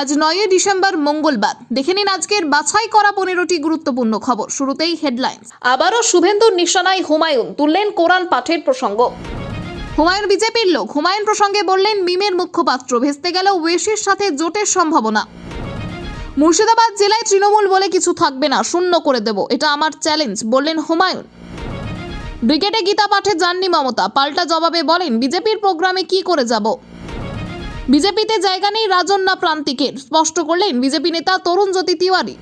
আজ নয়ই ডিসেম্বর মঙ্গলবার। দেখে নিন আজকের বাছাই করা পনেরোটি গুরুত্বপূর্ণ খবর। শুরুতেই হেডলাইন্স। আবারও শুভেন্দুর নিশানায় হুমায়ুন, তুললেন কোরআন পাঠের প্রসঙ্গ। হুমায়ুন বিজেপির লোক, হুমায়ুন প্রসঙ্গে বললেন, মিমের মুখপাত্র, ভেস্তে গেল ওয়েসির সাথে জোটের সম্ভাবনা। মুর্শিদাবাদ জেলায় তৃণমূল বলে কিছু থাকবে না, শূন্য করে দেব, এটা আমার চ্যালেঞ্জ, বললেন হুমায়ুন। ব্রিগেডে গীতা পাঠে যাননি মমতা, পাল্টা জবাবে বলেন, বিজেপির প্রোগ্রামে কি করে যাব? বিজেপিতে জায়গা নেই রাজন্না প্রান্তিকের। স্পষ্ট করলেন বিজেপি নেতা তরুণ জ্যোতি তিওয়ারি।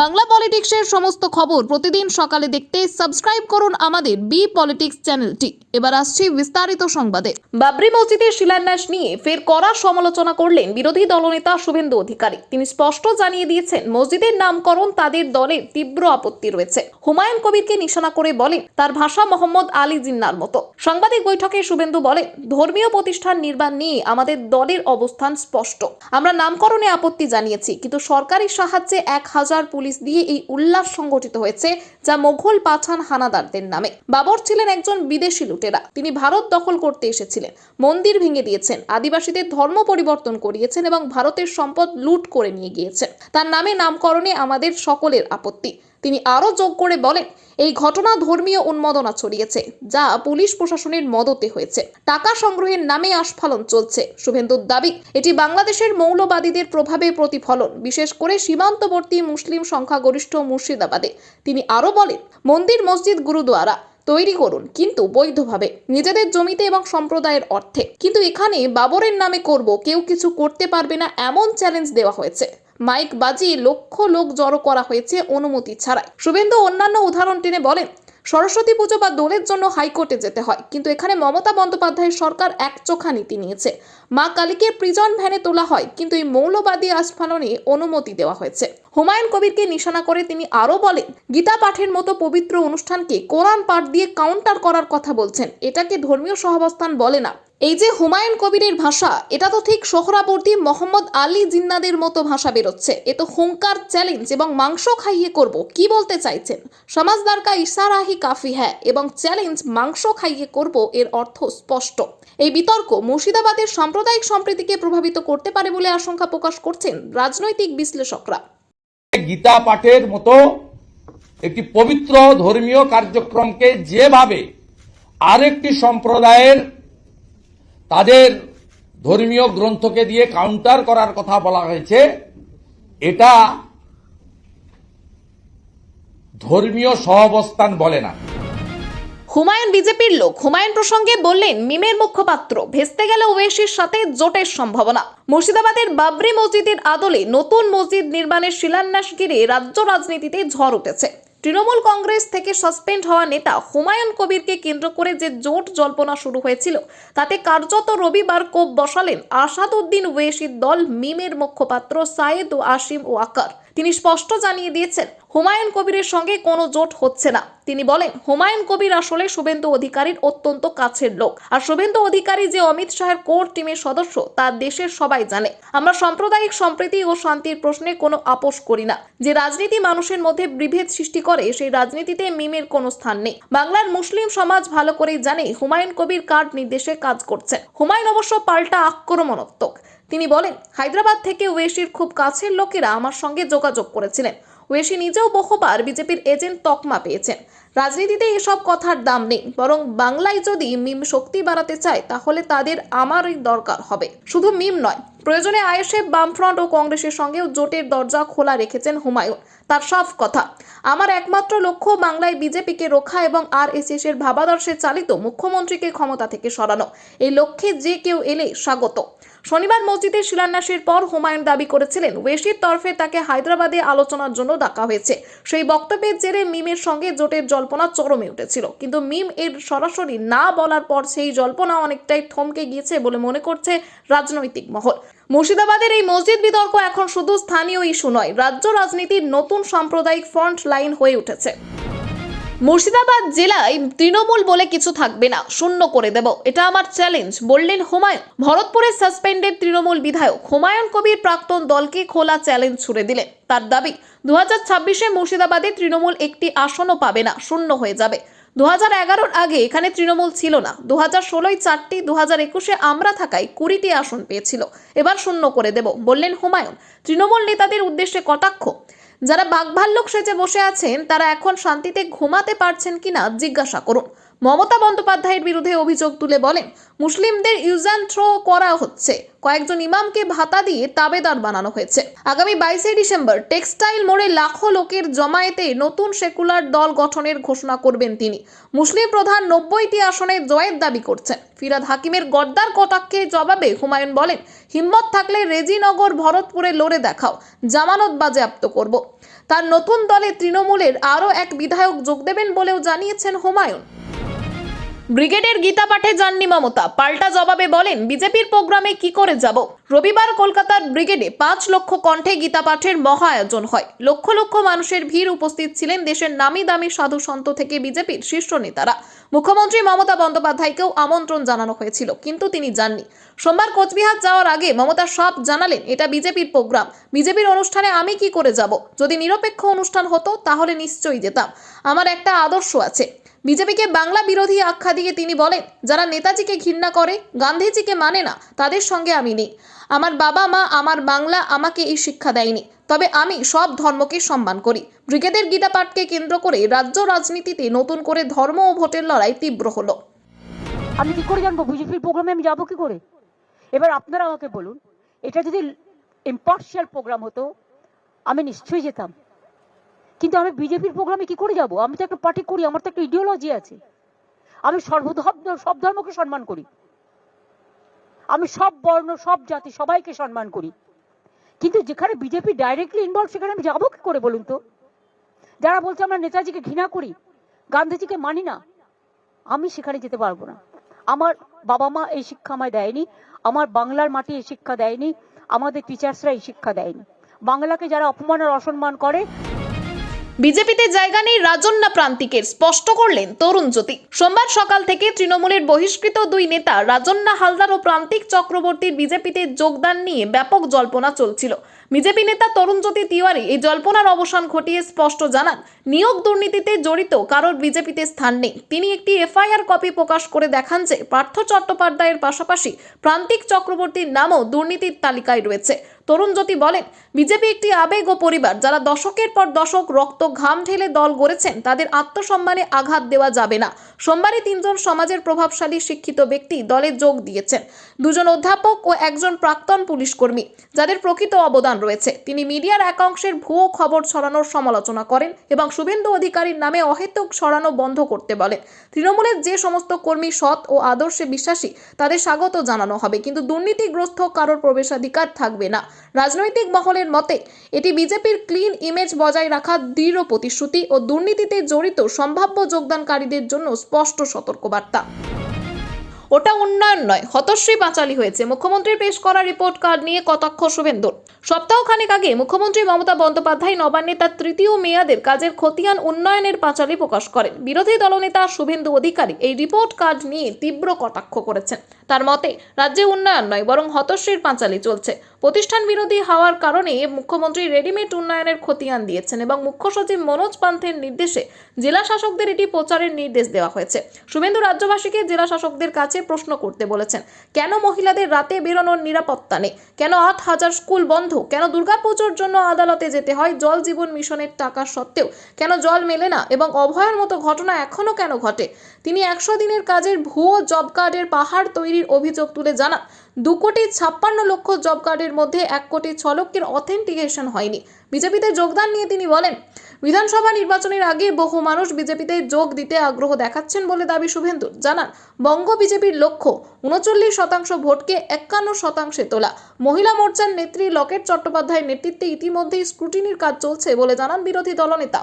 বাংলা পলিটিক্সের সমস্ত খবর প্রতিদিন সকালে দেখতে সাবস্ক্রাইব করুন আমাদের বি পলিটিক্স চ্যানেলটি। এবার আসছি বিস্তারিত সংবাদে। বাবরি মসজিদের শিলান্যাস নিয়ে ফের কড়া সমালোচনা করলেন বিরোধী দলনেতা শুভেন্দু অধিকারী। তিনি স্পষ্ট জানিয়ে দিয়েছেন, মসজিদের নামকরণ তাদের দলের তীব্র আপত্তি রয়েছে। হুমায়ুন কবিরকে নিশানা করে বলেন, তার ভাষা মোহাম্মদ আলী জিন্নার মতো। সাংবাদিক বৈঠকে শুভেন্দু বলেন, ধর্মীয় প্রতিষ্ঠান নির্মাণ নিয়ে আমাদের দলের অবস্থান স্পষ্ট। আমরা নামকরণে আপত্তি জানিয়েছি, কিন্তু সরকারি সাহায্যে এক হাজার পুলিশ দিয়ে এই উল্লাস সংগঠিত হয়েছে, যা মোঘল পাঠান হানাদারদের নামে। বাবর ছিলেন একজন বিদেশি লুটেরা। তিনি ভারত দখল করতে এসেছিলেন। মন্দির ভেঙে দিয়েছেন। আদিবাসীদের ধর্ম পরিবর্তন করিয়েছেন এবং ভারতের সম্পদ লুট করে নিয়ে গিয়েছেন। তার নামে নামকরণে আমাদের সকলের আপত্তি। তিনি আরও যোগ করে বলেন, এই ঘটনা ধর্মীয় উন্মাদনা ছড়িয়েছে, যা পুলিশ প্রশাসনের মদতে হয়েছে। টাকা সংগ্রহের নামে আস্ফালন চলছে। শুভেন্দুর দাবি, এটি বাংলাদেশের মৌলবাদীদের প্রভাবে প্রতিফলন, বিশেষ করে সীমান্তবর্তী মুসলিম সংখ্যাগরিষ্ঠ মুর্শিদাবাদে। তিনি আরও বলেন, মন্দির, মসজিদ, গুরুদুয়ারা তৈরি করুন, কিন্তু বৈধভাবে, নিজেদের জমিতে এবং সম্প্রদায়ের অর্থে। কিন্তু এখানে বাবরের নামে করব, কেউ কিছু করতে পারবে না, এমন চ্যালেঞ্জ দেওয়া হয়েছে। মাইক বাজিয়ে লক্ষ লোক জড়ো করা হয়েছে অনুমতি ছাড়াই। শুভেন্দু অন্যান্য উদাহরণ টেনে বলেন, সরস্বতী পুজো বা দোলের জন্য হাইকোর্টে যেতে হয়, কিন্তু এখানে মমতা বন্দ্যোপাধ্যায়ের সরকার এক চোখা নীতি নিয়েছে। মা কালীকে প্রিজন ভ্যানে তোলা হয়, কিন্তু এই মৌলবাদী আস্ফালনে অনুমতি দেওয়া হয়েছে। হুমায়ুন কবিরকে নিশানা করে তিনি আরও বলেন, গীতা পাঠের মতো পবিত্র অনুষ্ঠানকে কোরআন পাঠ দিয়ে কাউন্টার করার কথা বলছেন। এটাকে ধর্মীয় সহাবস্থান বলে না। এই যে হুমায়ুন কবিরের ভাষা, এটা তো ঠিক সোহরাবর্তী মোহাম্মদ আলী জিন্নাদের মতো ভাষা বেরোচ্ছে। এ তো হুঙ্কার চ্যালেঞ্জ এবং মাংস খাইয়ে করব, কি বলতে চাইছেন? সমাজদার কা ইশারাহি কাফি হ্যাঁ এবং চ্যালেঞ্জ মাংস খাইয়ে করব এর অর্থ স্পষ্ট। এই বিতর্ক মুর্শিদাবাদের সাম্প্রদায়িক সম্প্রীতিকে প্রভাবিত করতে পারে বলে আশঙ্কা প্রকাশ করছেন রাজনৈতিক বিশ্লেষকরা। গীতা পাঠের মতো একটি পবিত্র ধর্মীয় কার্যক্রমকে যেভাবে আরেকটি সম্প্রদায়ের তাদের ধর্মীয় গ্রন্থকে দিয়ে কাউন্টার করার কথা বলা হয়েছে, এটা ধর্মীয় সহাবস্থান বলে না। হুমায়ুন বিজেপির লোক হুমায়ুন প্রসঙ্গে বললেন, মিমের মুখপাত্র, ভেস্তে গেল ওয়েসির সাথে জোটের সম্ভাবনা। মুর্শিদাবাদের বাবরি মসজিদের আদলে নতুন মসজিদ নির্মাণের শিলান্যাস ঘিরে রাজ্য রাজনীতিতে ঝড় উঠেছে। তৃণমূল কংগ্রেস থেকে সাসপেন্ড হওয়া নেতা হুমায়ুন কবিরকে কেন্দ্র করে যে জোট জল্পনা শুরু হয়েছিল, তাতে কার্যত রবিবার কোপ বসালেন আসাদউদ্দিন ওয়েসির দল মিমের মুখপাত্র সায়েদ ও আসিম ও আকার তিনি স্পষ্ট জানিয়ে দিয়েছেন হুমায়ুন কবিরের সঙ্গে কোনো জোট হচ্ছে না। তিনি বলেন, হুমায়ুন কবির আসলে শুভেন্দু অধিকারীর অত্যন্ত কাছের লোক। আর শুভেন্দু অধিকারী যে অমিত শাহের কোর টিমের সদস্য, তা দেশের সবাই জানে। আমরা সাম্প্রদায়িক সম্প্রীতি ও শান্তির প্রশ্নে কোনো আপোষ করি না। যে রাজনীতি মানুষের মধ্যে বিভেদ সৃষ্টি করে, সেই রাজনীতিতে মিমের কোনো স্থান নেই। বাংলার মুসলিম সমাজ ভালো করেই জানে, হুমায়ুন কবির কার্ড নির্দেশে কাজ করছেন। হুমায়ুন অবশ্য পাল্টা আক্রমণাত্মক। তিনি বলেন, হায়দ্রাবাদ থেকে ওয়েসির খুব কাছের লোকেরা আমার সঙ্গে যোগাযোগ করেছিলেন। ওয়েসি নিজেও বহুবার বিজেপির এজেন্ট তকমা পেয়েছেন। রাজনীতিতে এসব কথার দাম নেই, বরং বাংলায় যদি মিম শক্তি বাড়াতে চায়, তাহলে তাদের আমারই দরকার হবে। শুধু মিম নয়, প্রয়োজনে আইএসএফ, বামফ্রন্ট ও কংগ্রেসের সঙ্গেও জোটের দরজা খোলা রেখেছেন হুমায়ুন। তার সব কথা, আমার একমাত্র লক্ষ্য বাংলায় বিজেপিকে রক্ষা এবং আর এর ভাবাদর্শে চালিত মুখ্যমন্ত্রীকে ক্ষমতা থেকে সরানো। এই লক্ষ্যে যে কেউ এলে স্বাগত। শনিবার মসজিদের শিলান্যাসের পর হুমায়ুন দাবি করেছিলেন, ওয়েসির তরফে তাকে হায়দ্রাবাদে আলোচনার জন্য ডাকা হয়েছে। সেই বক্তব্যের জেরে মিমের সঙ্গে জোটের জল্পনা চরমে উঠেছিল। কিন্তু মিম এর সরাসরি না বলার পর সেই জল্পনা অনেকটাই থমকে গিয়েছে বলে মনে করছে রাজনৈতিক মহল। মুর্শিদাবাদের এই মসজিদ বিতর্ক এখন শুধু স্থানীয় ইস্যু নয়, রাজ্য রাজনীতির নতুন সাম্প্রদায়িক ফ্রন্ট লাইন হয়ে উঠেছে। মুর্শিদাবাদ জেলায় তৃণমূল বলে কিছু থাকবে না, শূন্য করে দেব। এটা আমার চ্যালেঞ্জ বললেন হুমায়ুন। ভরতপুরে সাসপেন্ডেড তৃণমূল বিধায়ক হুমায়ুন কবির প্রাক্তন দলকে খোলা চ্যালেঞ্জ ছুড়ে দিলেন। তার দাবি দু হাজার ছাব্বিশে মুর্শিদাবাদে তৃণমূল একটি আসনও পাবে না, শূন্য হয়ে যাবে। দু হাজার এগারোর আগে এখানে তৃণমূল ছিল না। দু হাজার ষোলোয় চারটি দু হাজার একুশে আমরা থাকায় কুড়িটি আসন পেয়েছিল। এবার শূন্য করে দেব, বললেন হুমায়ুন। তৃণমূল নেতাদের উদ্দেশ্যে কটাক্ষ। যারা বাঘভাল্লুক সেজে বসে আছেন তারা এখন শান্তিতে ঘুমাতে পারছেন কিনা জিজ্ঞাসা করুন। মমতা বন্দ্যোপাধ্যায়ের বিরুদ্ধে অভিযোগ তুলে বলেন, মুসলিমদের ইউজ থ্রো করা হচ্ছে। কয়েকজন ইমামকে ভাতা দিয়ে তাবেদার বানানো হয়েছে। আগামী বাইশে ডিসেম্বর টেক্সটাইল মোড়ে লাখো লোকের জমায়েতে নতুন সেকুলার দল গঠনের ঘোষণা করবেন তিনি। মুসলিম প্রধান নব্বইটি আসনে জয়ের দাবি করছেন। ফিরাদ হাকিমের গদ্দার কটাক্ষে জবাবে হুমায়ুন বলেন, হিম্মত থাকলে রেজিনগর, ভরতপুরে লড়ে দেখাও। জামানত বাজেয়াপ্ত করব। তার নতুন দলে তৃণমূলের আরও এক বিধায়ক যোগ দেবেন বলেও জানিয়েছেন হুমায়ুন। ব্রিগেডের গীতা পাঠে যাননি মমতা। পাল্টা জবাবে বলেন, বিজেপির প্রোগ্রামে কি করে যাব? রবিবার কলকাতার ব্রিগেডে পাঁচ লক্ষ কণ্ঠে গীতা পাঠের মহা আয়োজন হয়। লক্ষ লক্ষ মানুষের ভিড় উপস্থিত ছিলেন দেশের নামি দামি সাধু সন্ত থেকে বিজেপির শীর্ষ নেতারা। মুখ্যমন্ত্রী মমতা বন্দ্যোপাধ্যায়কেও আমন্ত্রণ জানানো হয়েছিল, কিন্তু তিনি যাননি। সোমবার কোচবিহার যাওয়ার আগে মমতা সব জানালেন, এটা বিজেপির প্রোগ্রাম। বিজেপির অনুষ্ঠানে আমি কি করে যাব? যদি নিরপেক্ষ অনুষ্ঠান হতো, তাহলে নিশ্চয়ই যেতাম। আমার একটা আদর্শ আছে বিজেপিকে বাংলা বিরোধী আখ্যা দিয়ে তিনি বলেন, যারা নেতাজিকে ঘৃণা করে, গান্ধীজিকে মানে না, তাদের সঙ্গে আমি নেই। আমার বাবা মা, আমার বাংলা আমাকে এই শিক্ষা দেয়নি। তবে আমি সব ধর্মকে সম্মান করি। ব্রিগেডের গীতা পাঠকে কেন্দ্র করে রাজ্য রাজনীতিতে নতুন করে ধর্ম ও ভোটের লড়াই তীব্র হলো। আমি কি করে জানব? বিজেপির প্রোগ্রামে আমি যাব কি করে? এবার আপনারা আমাকে বলুন, এটা যদি ইম্পার্শিয়াল প্রোগ্রাম হতো, আমি নিশ্চয়ই যেতাম। কিন্তু আমি বিজেপির প্রোগ্রামে কি করে যাব? আমি তো একটা পার্টি করি, আমার তো একটা ইডিওলজি আছে। আমি সর্বধর্ম, সব ধর্মকে সম্মান করি। আমি সব বর্ণ, সব জাতি, সবাইকে সম্মান করি। কিন্তু যেখানে বিজেপি ডাইরেক্টলি ইনভলভ সেখানে আমি যাব কি করে বলুন তো? যারা বলছে আমরা নেতাজিকে ঘৃণা করি, গান্ধীজিকে মানি না, আমি সেখানে যেতে পারব না। আমার বাবা মা এই শিক্ষা আমায় দেয়নি, আমার বাংলার মাটি এই শিক্ষা দেয়নি, আমাদের টিচার্সরা এই শিক্ষা দেয়নি। বাংলাকে যারা অপমান আর অসম্মান করে বিজেপিতে জায়গা নেই রাজন্যা প্রান্তিকের, স্পষ্ট করলেন তরুণ জ্যোতি। সোমবার সকাল থেকে তৃণমূলের বহিষ্কৃত দুই নেতা রাজন্যা হালদার ও প্রান্তিক চক্রবর্তীর বিজেপিতে যোগদান নিয়ে ব্যাপক জল্পনা চলছিল। বিজেপি নেতা তরুণ জ্যোতি তিওয়ারি এই জল্পনার অবসান ঘটিয়ে স্পষ্ট জানান, নিয়োগ দুর্নীতিতে জড়িত কারোর বিজেপিতে স্থান নেই। তিনি একটি এফআইআর কপি প্রকাশ করে দেখান যে, পার্থ চট্টোপাধ্যায়ের পাশাপাশি প্রান্তিক চক্রবর্তীর নামও দুর্নীতির তালিকায় রয়েছে। তরুণ জ্যোতি বলেন, বিজেপি একটি আবেগ ও পরিবার। যারা দশকের পর দশক রক্ত ঘাম ঢেলে দল গড়েছেন, তাদের আত্মসম্মানে আঘাত দেওয়া যাবে না। সোমবারে তিনজন সমাজের প্রভাবশালী শিক্ষিত ব্যক্তি দলে যোগ দিয়েছেন। দুজন অধ্যাপক ও একজন প্রাক্তন পুলিশ কর্মী যাদের প্রকৃত অবদান রয়েছে। তিনি মিডিয়ার একাংশের ভুয়ো খবর ছড়ানোর সমালোচনা করেন এবং শুভেন্দু অধিকারীর নামে অহেতুক ছড়ানো বন্ধ করতে বলেন। তৃণমূলের যে সমস্ত কর্মী সৎ ও আদর্শে বিশ্বাসী, তাদের স্বাগত জানানো হবে, কিন্তু দুর্নীতিগ্রস্ত কারোর প্রবেশাধিকার থাকবে না। রাজনৈতিক মহলের মতে, এটি বিজেপির ক্লিন ইমেজ বজায় রাখার দৃঢ় প্রতিশ্রুতি ও দুর্নীতিতে জড়িত সম্ভাব্য যোগদানকারীদের জন্য স্পষ্ট সতর্কবার্তা। ওটা উন্নয়ন নয়, হতশ্রী পাঁচালী হয়েছে। মুখ্যমন্ত্রীর পেশ করা রিপোর্ট কার্ড নিয়ে কটাক্ষ শুভেন্দুর। সপ্তাহখানেক আগে মুখ্যমন্ত্রী মমতা বন্দ্যোপাধ্যায় নবান্নে তার তৃতীয় মেয়াদের কাজের খতিয়ান উন্নয়নের পাঁচালী প্রকাশ করেন। বিরোধী দলনেতা শুভেন্দু অধিকারী এই রিপোর্ট কার্ড নিয়ে তীব্র কটাক্ষ করেছেন। তার মতে, রাজ্যে উন্নয়ন নয়, বরং হতশ্রীর পাঁচালী চলছে। প্রতিষ্ঠান বিরোধী হওয়ার কারণে মুখ্যমন্ত্রী রেডিমেড উন্নয়নের খতিয়ান দিয়েছেন এবং মুখ্য সচিব মনোজ পান্থের নির্দেশে জেলা শাসকদের এটি প্রচারের নির্দেশ দেওয়া হয়েছে। শুভেন্দু রাজ্যবাসীকে জেলা শাসকদের কাছে প্রশ্ন করতে বলেছেন, কেন মহিলাদের রাতে বেরোনোর নিরাপত্তা নেই? কেন আট হাজার স্কুল বন্ধ? কেন দুর্গাপুজোর জন্য আদালতে যেতে হয় জল জীবন মিশনের টাকা সত্ত্বেও? কেন জল মেলে না এবং অভয়ের মতো ঘটনা এখনও কেন ঘটে? তিনি একশো দিনের কাজের ভুয়ো জব কার্ডের পাহাড় তৈরির অভিযোগ তুলে জানান, দু কোটি ছাপ্পান্ন লক্ষ জব কার্ডের মধ্যে এক কোটি ছ লক্ষের অথেন্টিকেশন হয়নি। বিজেপিতে যোগদান নিয়ে তিনি বলেন, বিধানসভা নির্বাচনের আগে বহু মানুষ বিজেপিতে যোগ দিতে আগ্রহ দেখাচ্ছেন বলে দাবি শুভেন্দু। জানান, বঙ্গ বিজেপির লক্ষ্য উনচল্লিশ শতাংশ ভোটকে একান্ন শতাংশে তোলা। মহিলা মোর্চার নেত্রী লকেট চট্টোপাধ্যায়ের নেতৃত্বে ইতিমধ্যেই স্ক্রুটিনির কাজ চলছে বলে জানান বিরোধী দলনেতা।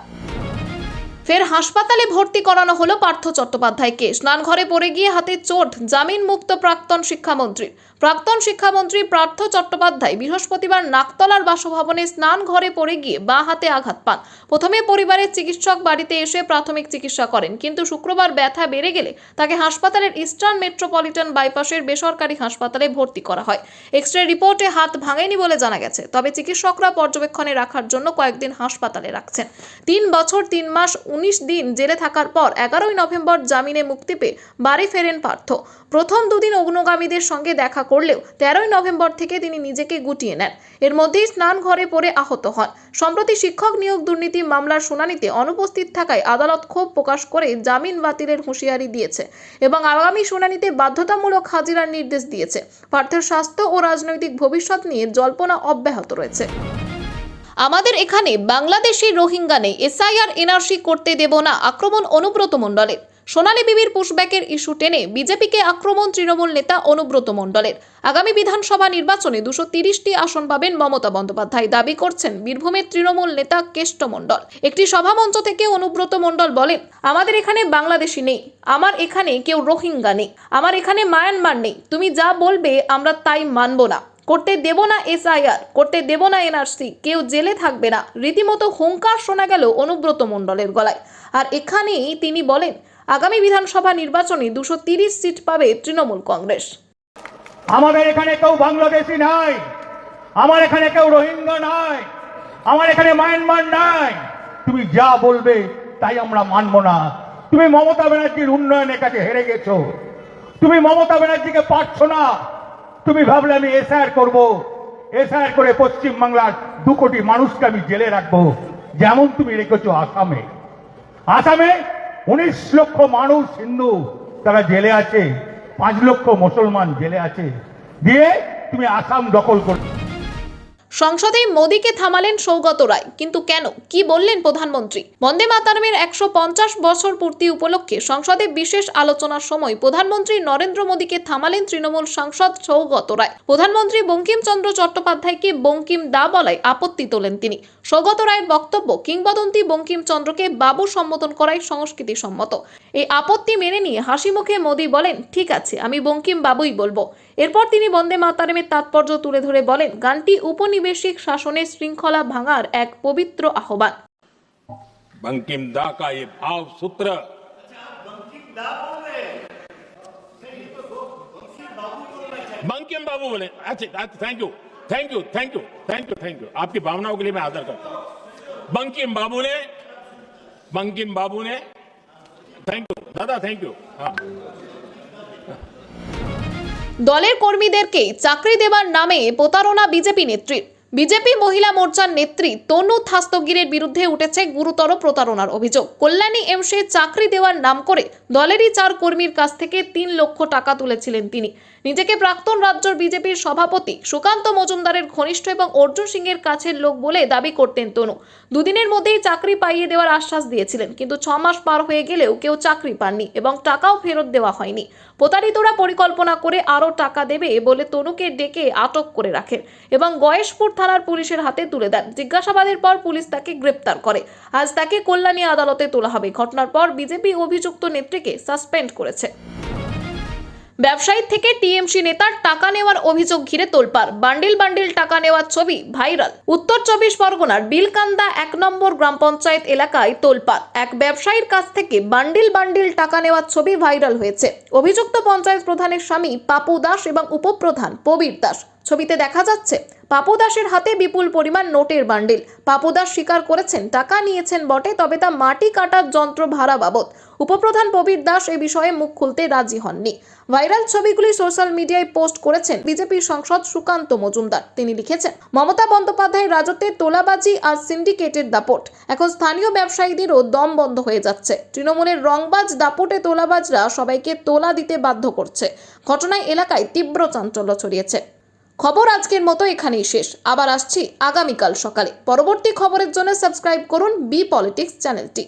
ফের হাসপাতালে ভর্তি করানো হলো পার্থ চট্টোপাধ্যায়কে। স্নানঘরে পড়ে গিয়ে হাতে চোট জামিন মুক্ত প্রাক্তন শিক্ষামন্ত্রীর। প্রাক্তন শিক্ষামন্ত্রী পার্থ চট্টোপাধ্যায় বৃহস্পতিবার নাকতলার বাসভবনে স্নান ঘরে পড়ে গিয়ে বাঁ হাতে আঘাত পান। প্রথমে পরিবারের চিকিৎসক বাড়িতে এসে প্রাথমিক চিকিৎসা করেন, কিন্তু শুক্রবার ব্যথা বেড়ে গেলে তাকে হাসপাতালের ইস্টার্ন মেট্রোপলিটন বাইপাসের বেসরকারি হাসপাতালে ভর্তি করা হয়। এক্স রে রিপোর্টে হাত ভাঙেনি বলে জানা গেছে, তবে চিকিৎসকরা পর্যবেক্ষণে রাখার জন্য কয়েকদিন হাসপাতালে রাখছেন। তিন বছর তিন মাস উনিশ দিন জেলে থাকার পর এগারোই নভেম্বর জামিনে মুক্তি পেয়ে বাড়ি ফেরেন পার্থ। প্রথম দুদিন অগ্নগামীদের সঙ্গে দেখা করলেও তেরোই নভেম্বর থেকে তিনি নিজেকে গুটিয়ে নেন। এর মধ্যেই স্নান ঘরে পড়ে আহত হন। সম্প্রতি শিক্ষক নিয়োগ দুর্নীতি মামলার শুনানিতে অনুপস্থিত থাকায় আদালত ক্ষোভ প্রকাশ করে জামিন বাতিলের হুঁশিয়ারি দিয়েছে এবং আগামী শুনানিতে বাধ্যতামূলক হাজিরার নির্দেশ দিয়েছে। পার্থের স্বাস্থ্য ও রাজনৈতিক ভবিষ্যৎ নিয়ে জল্পনা অব্যাহত রয়েছে। আমাদের এখানে বাংলাদেশি রোহিঙ্গা নেই এসআইআর, এনআরসি করতে দেব না, আক্রমণ অনুব্রত মণ্ডলের। সোনালী বিবির পুশব্যাকের ইস্যু টেনে বিজেপিকে আক্রমণ তৃণমূল নেতা অনুব্রত মণ্ডলের। আগামী বিধানসভা নির্বাচনে দুশো তিরিশটি আসন পাবেন মমতা বন্দ্যোপাধ্যায়। দাবি করছেন বীরভূমের তৃণমূল নেতা কেষ্ট মণ্ডল। একটি সভামঞ্চ থেকে অনুব্রত মণ্ডল বলেন, আমাদের এখানে বাংলাদেশি নেই। আমার এখানে কেউ রোহিঙ্গা নেই। আমার এখানে মায়ানমার নেই। তুমি যা বলবে আমরা তাই মানব না। করতে দেব না এসআইআর, করতে দেব না এনআরসি। কেউ জেলে থাকবে না। রীতিমতো হুঙ্কার শোনা গেল অনুব্রত মণ্ডলের গলায়। আর এখানেই তিনি বলেন আগামী বিধানসভা নির্বাচনে দুশো তিরিশ সিট পাবে তৃণমূল কংগ্রেস। আমাদের এখানে কেউ বাংলাদেশি নাই। আমার এখানে কেউ রোহিঙ্গা নাই। আমার এখানে মায়ানমার নাই। তুমি যা বলবে তাই আমরা মানব না। তুমি মমতা ব্যানার্জির উন্নয়নের কাছে হেরে গেছো। তুমি মমতা ব্যানার্জিকে পারছ না। তুমি ভাবলে আমি এসআর করব। এসআর করে পশ্চিম বাংলার দু কোটি মানুষকে আমি জেলে রাখব। যেমন তুমি রেখেছো আসামে। আসামে উনিশ লক্ষ মানুষ হিন্দু তারা জেলে আছে, পাঁচ লক্ষ মুসলমান জেলে আছে। দিয়ে তুমি আসাম দখল করছ সংসদে মোদীকে থামালেন সৌগত রায়। কিন্তু কেন? কি বললেন প্রধানমন্ত্রী? বন্দে মাতারমের একশো পঞ্চাশ বছর পূর্তি উপলক্ষে সংসদে বিশেষ আলোচনার সময় প্রধানমন্ত্রী নরেন্দ্র মোদীকে থামালেন তৃণমূল সাংসদ সৌগত রায়। প্রধানমন্ত্রী বঙ্কিমচন্দ্র চট্টোপাধ্যায়কে বঙ্কিম দা বলায় আপত্তি তোলেন তিনি। সৌগত রায়ের বক্তব্য, কিংবদন্তি বঙ্কিমচন্দ্রকে বাবু সম্বোধন করাই সংস্কৃতি সম্মত এই আপত্তি মেনে নিয়ে হাসি মুখে মোদী বলেন, ঠিক আছে, আমি বঙ্কিম বাবুই বলব। এরপর তিনি বন্দে মাতারমের তাৎপর্য তুলে ধরে বলেন গানটি উপনিবেশিক শাসনের শৃঙ্খলা ভাঙার এক পবিত্র আহ্বান बंकिम दा का ये भाव सूत्र बंकिम बाबू बोले अच्छा thank you thank you thank you thank you thank you आपकी भावनाओं के लिए मैं आदर करता हूं बंकिम बाबू ने बंकिम बाबू ने थैंक यू दादा थैंक यू हाँ দলের কর্মীদেরকে চাকরি দেবার নামে প্রতারণা বিজেপি নেত্রীর বিজেপি মহিলা মোর্চার নেত্রী তনু থাস্তগিরের বিরুদ্ধে উঠেছে গুরুতর প্রতারণার অভিযোগ। কল্যাণী এমসে চাকরি দেওয়ার নাম করে দলেরই চার কর্মীর কাছ থেকে তিন লক্ষ টাকা তুলেছিলেন তিনি। নিজেকে প্রাক্তন রাজ্যের বিজেপির সভাপতি সুকান্ত মজুমদারের ঘনিষ্ঠ এবং অর্জুন সিংয়ের কাছের লোক বলে দাবি করতেন তনু। দুদিনের মধ্যেই চাকরি পাইয়ে দেওয়ার আশ্বাস দিয়েছিলেন, কিন্তু ছ মাস পার হয়ে গেলেও কেউ চাকরি পাননি এবং টাকাও ফেরত দেওয়া হয়নি। প্রতারিতরা পরিকল্পনা করে আরও টাকা দেবে বলে তনুকে ডেকে আটক করে রাখেন এবং গয়েশপুর থানার পুলিশের হাতে তুলে দেন। জিজ্ঞাসাবাদের পর পুলিশ তাকে গ্রেপ্তার করে। আজ তাকে কল্যাণী আদালতে তোলা হবে। ঘটনার পর বিজেপি অভিযুক্ত নেত্রীকে সাসপেন্ড করেছে। ব্যবসায়ী থেকে টিএমসি নেতার টাকা নেওয়ার অভিযোগ ঘিরে তোলপার বান্ডিল বান্ডিল টাকা নেওয়ার ছবি ভাইরাল। উত্তর চব্বিশ পরগনার বিলকান্দা এক নম্বর গ্রাম পঞ্চায়েত এলাকায় তোলপাড়। এক ব্যবসায়ীর কাছ থেকে বান্ডিল বান্ডিল টাকা নেওয়ার ছবি ভাইরাল হয়েছে। অভিযুক্ত পঞ্চায়েত প্রধানের স্বামী পাপু দাস এবং উপপ্রধান প্রবীর দাস। ছবিতে দেখা যাচ্ছে পাপু দাসের হাতে বিপুল পরিমাণ নোটের বান্ডিল। পাপু দাস স্বীকার করেছেন, টাকা নিয়েছেন বটে, তবে তা মাটি কাটার যন্ত্র ভাড়া বাবদ। উপপ্রধান প্রবীর দাস এ বিষয়ে মুখ খুলতে রাজি হননি। ভাইরাল ছবিগুলি সোশ্যাল মিডিয়ায় পোস্ট করেছেন বিজেপির সাংসদ সুকান্ত মজুমদার। তিনি লিখেছেন, মমতা বন্দ্যোপাধ্যায়ের রাজত্বে তোলাবাজি আর সিন্ডিকেটের দাপট। এখন স্থানীয় ব্যবসায়ীদেরও দম বন্ধ হয়ে যাচ্ছে। তৃণমূলের রংবাজ দাপটে তোলাবাজরা সবাইকে তোলা দিতে বাধ্য করছে। ঘটনায় এলাকায় তীব্র চাঞ্চল্য ছড়িয়েছে। খবর আজকের মতো এখানেই শেষ। আবার আসছি আগামীকাল সকালে। পরবর্তী খবরের জন্য সাবস্ক্রাইব করুন বি পলিটিক্স চ্যানেলটি।